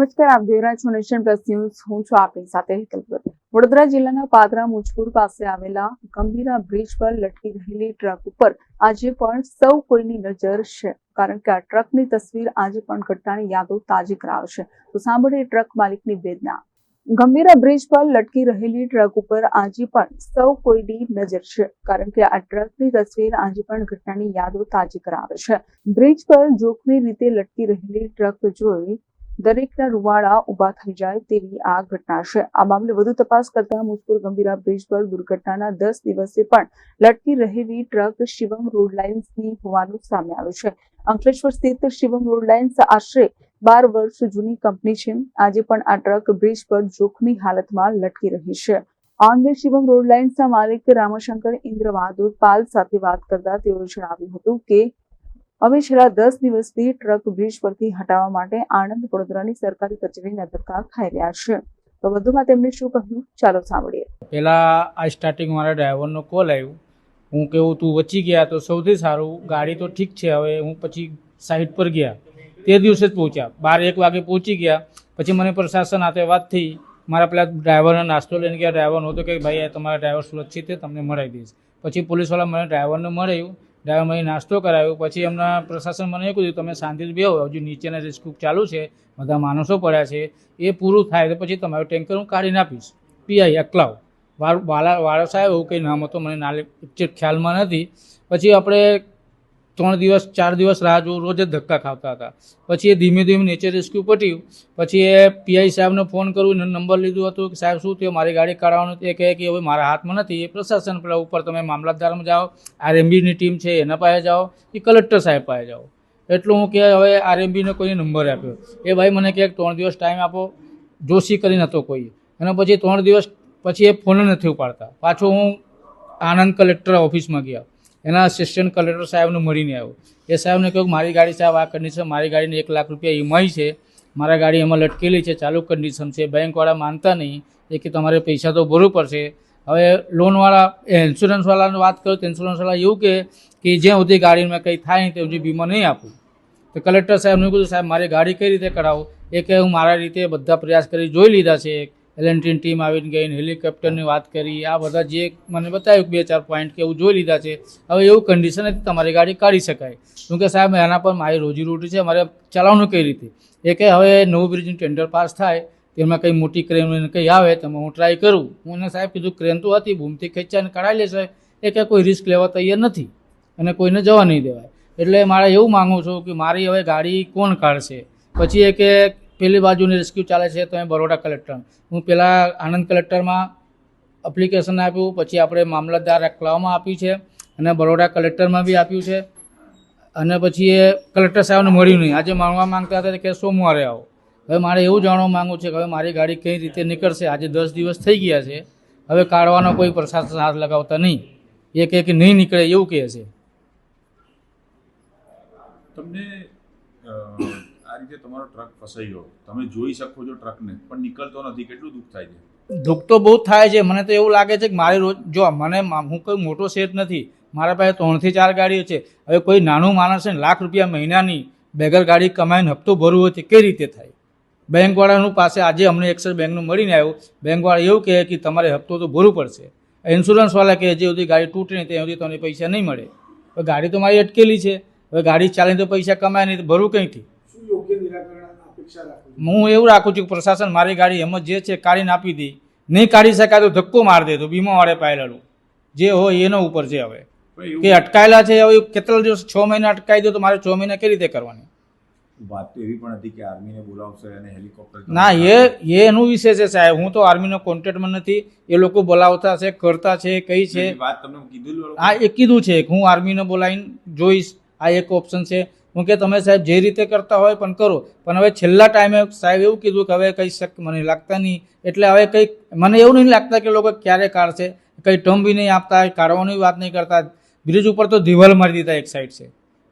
નમસ્કાર, આપ જોઈ રહ્યા છો નેશન પ્લસ ન્યૂઝ. હું છું આપની સાથે હેતલ વડોદરા જિલ્લાના પાદરા, મુજપુર પાસે આવેલા ગંભીરા બ્રિજ પર લટકી રહેલી ટ્રક ઉપર આજે પણ સૌ કોઈની નજર છે. કારણ કે આ ટ્રકની તસવીર આજે પણ ઘટનાની યાદો તાજી કરાવશે. તો સાંભળીએ ટ્રક માલિકની વેદના. ગંભીરા બ્રિજ પર લટકી રહેલી ટ્રક ઉપર આજે પણ સૌ કોઈની નજર છે. કારણ કે આ ટ્રકની તસવીર આજે પણ ઘટનાની યાદો તાજી કરાવે છે. બ્રિજ પર જોખમી રીતે લટકી રહેલી ટ્રક જોઈ દરેકના રૂવાડા ઊભા થઈ જાય તેવી આ ઘટના છે. આ મામલે વધુ તપાસ કરતા મુજપુર ગંભીરા બ્રિજ પર દુર્ઘટનાના દસ દિવસે પણ લટકી રહેલી ટ્રક શિવમ રોડ લાઇન્સની હોવાનું સામે આવ્યું છે. અંકલેશ્વર સ્થિત શિવમ રોડ લાઇન્સ આશરે બાર વર્ષ જૂની કંપની છે. આજે પણ આ ટ્રક બ્રિજ પર જોખમી હાલતમાં લટકી રહી છે. આ અંગે શિવમ રોડ લાઇન્સના માલિક રામશંકર ઇન્દ્ર બહાદુર પાલ સાથે વાત કરતા તેઓએ જણાવ્યું હતું કે અમે છેલ્લા દસ દિવસથી ટ્રક બ્રિજ પરથી હટાવવા માટે આણંદ વડોદરાની સરકારી કચેરીના ધક્કા ખાઈ રહ્યા છે. તો વધુમાં તેમણે શું કહ્યું? ચાલો સાંભળીએ. પહેલાં આ સ્ટાર્ટિંગ મારા ડ્રાઈવરનો કોલ આવ્યો. હું કેવું તું વચી ગયા તો સૌથી સારું. ગાડી તો ઠીક છે. હવે હું પછી સાઈડ પર ગયા. તે દિવસે જ પહોંચ્યા. બાર એક વાગે પહોંચી ગયા. પછી મને પ્રશાસન હાથે વાત થઈ. મારા પેલા ડ્રાઈવરનો નાસ્તો લઈને ગયા. ડ્રાઈવર નહોતો કે, ભાઈ તમારા ડ્રાઈવર સુરક્ષિત છે. તમને મળાવી દઈશ. પછી પોલીસવાળા મને ડ્રાઈવરને મળ્યું. ડ્રાઈવર નાસ્તો કરાવ્યો, પછી એમના પ્રશાસન મને એવું કીધું, તમે શાંતિથી બેહો, હજુ નીચેના રેસ્ક્યુ ચાલુ છે, બધા માણસો પડ્યા છે, એ પૂરું થાય તો પછી તમારું ટેન્કર હું કાઢીને આપીશ પીઆઈ અકલાવ વાળા વાળો સાહેબ એવું કંઈ નામ હતું, મને નાલે ખ્યાલમાં નથી. પછી આપણે ત્રણ દિવસ, ચાર દિવસ રાહ જોઉં રોજ જ ધક્કા ખાતા હતા. પછી એ ધીમે ધીમે નીચે રેસ્ક્યુ પટ્યું. પછી એ પીઆઈ સાહેબને ફોન કર્યું નંબર લીધું હતું કે, સાહેબ, શું થયું? મારી ગાડી કાઢવાનું એ કહે કે, હવે મારા હાથમાં નથી. એ પ્રશાસન પેલા ઉપર તમે મામલતદારમાં જાઓ. આરએમબીની ટીમ છે, એના પાસે જાઓ. કે કલેક્ટર સાહેબ પાસે જાઓ. એટલું હું કે, હવે આરએમબીને કોઈ નંબર આપ્યો. એ ભાઈ મને કહે ત્રણ દિવસ ટાઈમ આપો. જોશી કરીને હતો કોઈ. અને પછી ત્રણ દિવસ પછી એ ફોન નથી ઉપાડતા. પાછો હું આણંદ કલેક્ટર ઓફિસમાં ગયા. એના અસિસ્ટન્ટ કલેક્ટર સાહેબને મળીને આવ્યો. એ સાહેબને કહ્યું મારી ગાડી સાહેબ આ કન્ડિશન મારી ગાડીને એક લાખ રૂપિયા ઈમાઈ છે. મારા ગાડી એમાં લટકેલી છે, ચાલુ કન્ડિશન છે. બેંકવાળા માનતા નહીં એ કે તમારે પૈસા તો ભરવું પડશે. હવે લોનવાળા ઇન્સ્યોરન્સવાળાને વાત કરું તો ઇન્સ્યોરન્સવાળા એવું કહે કે જ્યાં સુધી ગાડીમાં કંઈ થાય નહીં ત્યાં સુધી વીમો નહીં આપું. તો કલેક્ટર સાહેબને કીધું, સાહેબ, મારી ગાડી કઈ રીતે કરાવું એ કે હું મારા રીતે બધા પ્રયાસ કરી જોઈ લીધા છે એલએનટીની ટીમ આવીને ગઈ હેલિકોપ્ટરની વાત કરી. આ બધા જે મને બતાવ્યું બે ચાર પોઈન્ટ કે એવું જોઈ લીધા છે, હવે એવું કન્ડિશન હતી તમારી ગાડી કાઢી શકાય. શું કે સાહેબ એના પર મારી રોજીરોટી છે, મારે ચલાવવાનું કઈ રીતે? એ કે હવે નવું બ્રિજનું ટેન્ડર પાસ થાય, તેમાં કંઈ મોટી ક્રેન કંઈ આવે, તો હું ટ્રાય કરું. હું એને સાહેબ કીધું ક્રેન તો હતી ભૂમથી ખેંચાઈને કઢાઈ લેશે. એ કે કોઈ રિસ્ક લેવા તૈયાર નથી અને કોઈને જવા નહીં દેવાય. એટલે મારે એવું માગું છું કે મારી હવે ગાડી કોણ કાઢશે? પછી એ કે પેલી બાજુની રેસ્ક્યુ ચાલે છે તો એ બરોડા કલેક્ટર હું પહેલાં આણંદ કલેક્ટરમાં એપ્લિકેશન આપ્યું, પછી આપણે મામલતદાર અકલાવમાં આપ્યું છે, અને બરોડા કલેક્ટરમાં બી આપ્યું છે, અને પછી એ કલેક્ટર સાહેબને મળ્યું નહીં. આજે માણવા માંગતા હતા કે સોમવારે આવો? હવે મારે એવું જાણવા માગું છે કે હવે મારી ગાડી કઈ રીતે નીકળશે? આજે દસ દિવસ થઈ ગયા છે. હવે કાઢવાનો કોઈ પ્રશાસન હાથ લગાવતા નહીં. એ કહે કે નહીં નીકળે એવું કહે છે. તમને રીતે તમારો ટ્રક ફસાઈ ગયો. તમે જોઈ શકો છો ટ્રકને, પણ નીકળતો નથી. કેટલું દુઃખ થાય છે? દુઃખ તો બહુ થાય છે. મને તો એવું લાગે છે કે મારી રોજ, જો મને હું કોઈ મોટો શેઠ નથી. મારા પાસે ત્રણથી ચાર ગાડીઓ છે. હવે કોઈ નાનું માણસ છે ને, લાખ રૂપિયા મહિનાની બેગર ગાડી કમાઈને હપ્તો ભરવો હોય તે કઈ રીતે થાય? બેંકવાળાનું પાસે આજે અમને એક્સેસ બેંકનું મળીને આવ્યું. બેંકવાળા એવું કહે કે તમારે હપ્તો તો ભરવું પડશે. ઇન્સ્યોરન્સવાળા કહે, જે સુધી ગાડી તૂટે નહીં, ત્યાં સુધી તમને પૈસા નહીં મળે. ગાડી તો મારી અટકેલી છે. હવે ગાડી ચાલીને તો પૈસા કમાય નહીં, તો ભરવું કંઈથી શું યોગ્ય નિરાકરણ અપેક્ષા રાખો છો? હું એવું રાખું છું કે પ્રશાસન મારી ગાડી એમ જ જે છે કાઢીને આપી દે. નહીં કાઢી શકાય તો ધક્કો મારી દે તો વીમા વાળે પાયેલું જે હોય એનો ઉપર છે હવે. કે અટકાયેલા છે હવે કેટલા દિવસ છ મહિના અટકાઈ દો તો મારે છ મહિના કઈ રીતે કરવાની? વાત તો એવી પણ હતી કે આર્મીને બોલાવશે અને હેલિકોપ્ટર ના એ એ એનું વિશે છે સાહેબ. હું તો આર્મીનો કોન્ટેક્ટમાં નથી. એ લોકો બોલાવતા છે કરતા છે કઈ છે. વાત તમને કીધું હા એ કીધું છે. કે હું આર્મીને બોલાવીને જોઈશ. આ એક ઓપ્શન છે. હું કે તમે સાહેબ જે રીતે કરતા હોય પણ કરો. પણ હવે છેલ્લા ટાઈમે સાહેબ એવું કીધું કે હવે કંઈ શક મને લાગતા નહીં. એટલે હવે કંઈક મને એવું નહીં લાગતા કે લોકો ક્યારે કાઢશે કંઈ ટર્મ બી નહીં આપતા કાઢવાની વાત નહીં કરતા. બ્રિજ ઉપર તો દિવાલ મારી દીધા એક સાઈડ છે.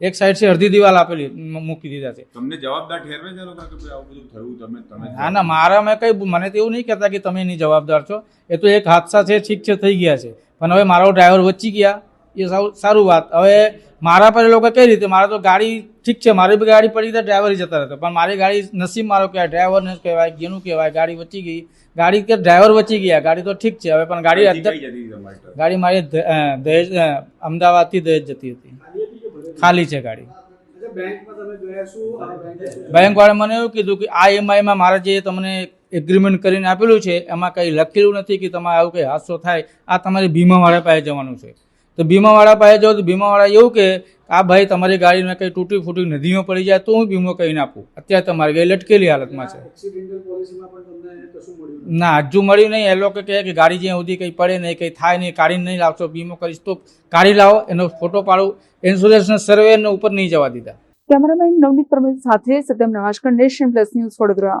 એક સાઈડ છે અડધી દિવાલ આપેલી મૂકી દીધા છે. તમને જવાબદાર ઠેરવે છે લોકો કે આવું બધું થયું તમે તમે ના ના મારા મેં કંઈ મને તો એવું નહીં કહેતા કે તમે એની જવાબદાર છો. એ તો એક હાદસા છે ઠીક છે થઈ ગયા છે. પણ હવે મારો ડ્રાઈવર વચ્ચી ગયા. એ સારું સારું વાત. હવે મારા પર એ લોકો કઈ રીતે મારે તો ગાડી ઠીક છે મારી બી ગાડી પડી તો ડ્રાઈવર જતા રહેતો. પણ મારી ગાડી નસીબ મારો કહેવાય ડ્રાઈવરને કહેવાય ગેનું કહેવાય ગાડી વચી ગઈ. ગાડી કે ડ્રાઈવર વચી ગયા ગાડી તો ઠીક છે. હવે પણ ગાડી ગાડી મારી દહેજ અમદાવાદથી દહેજ જતી હતી. ખાલી છે ગાડી. અચ્છા, બેંકમાં તમે ગયા શું? આ બેંકે શું બેંક વાળા મને એવું કીધું કે આ ઈએમઆઈમાં મારે જે તમને એગ્રીમેન્ટ કરીને આપેલું છે એમાં કંઈ લખેલું નથી કે તમારે આવું કંઈ હાદસો થાય. આ તમારે વીમાવાળા પાસે જવાનું છે. તો બીમાવાળા પાસે જાઉં તો વીમાવાળા એવું કે આ ભાઈ તમારી ગાડીમાં કંઈ તૂટી ફૂટી નદીમાં પડી જાય તો હું વીમો કહીને આપું. અત્યારે તમારી ગાડી લટકેલી હાલતમાં છે. એક્સિડેન્ટલ પોલિસીમાં પણ તમને કશું મળ્યું? નથી? ના હજુ મળ્યું નહીં. એ લોકો કહે કે ગાડી જ્યાં સુધી કંઈ પડે નહીં કંઈ થાય નહીં કાઢીને નહીં લાવશો વીમો કરીશ તો કાઢી લાવો. એનો ફોટો પાડું. ઇન્સ્યોરન્સના સર્વેને ઉપર નહીં જવા દીધા. કેમેરામેન નવનીત પરમેશ સાથે સત્યમ નવાશકર નેશન પ્લસ ન્યૂઝ વડોદરા.